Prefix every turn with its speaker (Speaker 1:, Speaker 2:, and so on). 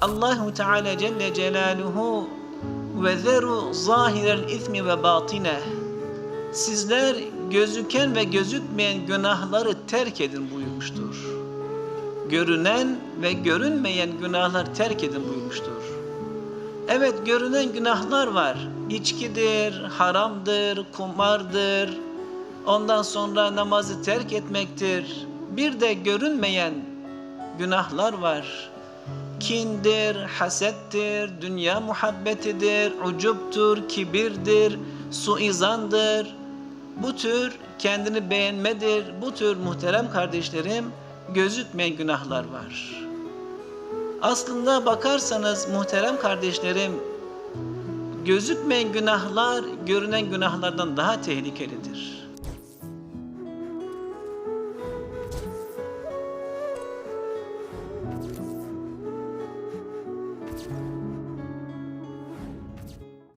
Speaker 1: Allahu Teala Celle Celaluhu ve zeru zahirel ismi ve batine. Sizler gözüken ve gözükmeyen günahları terk edin buyurmuştur. Görünen ve görünmeyen günahlar terk edin buyurmuştur. Evet görünen günahlar var. İçkidir, haramdır, kumardır. Ondan sonra namazı terk etmektir. Bir de görünmeyen günahlar var. Kindir, hasettir, dünya muhabbetidir, ucuptur, kibirdir, suizandır. Bu tür kendini beğenmedir. Bu tür muhterem kardeşlerim gözükmeyen günahlar var. Aslında bakarsanız muhterem kardeşlerim gözükmeyen günahlar görünen günahlardan daha tehlikelidir.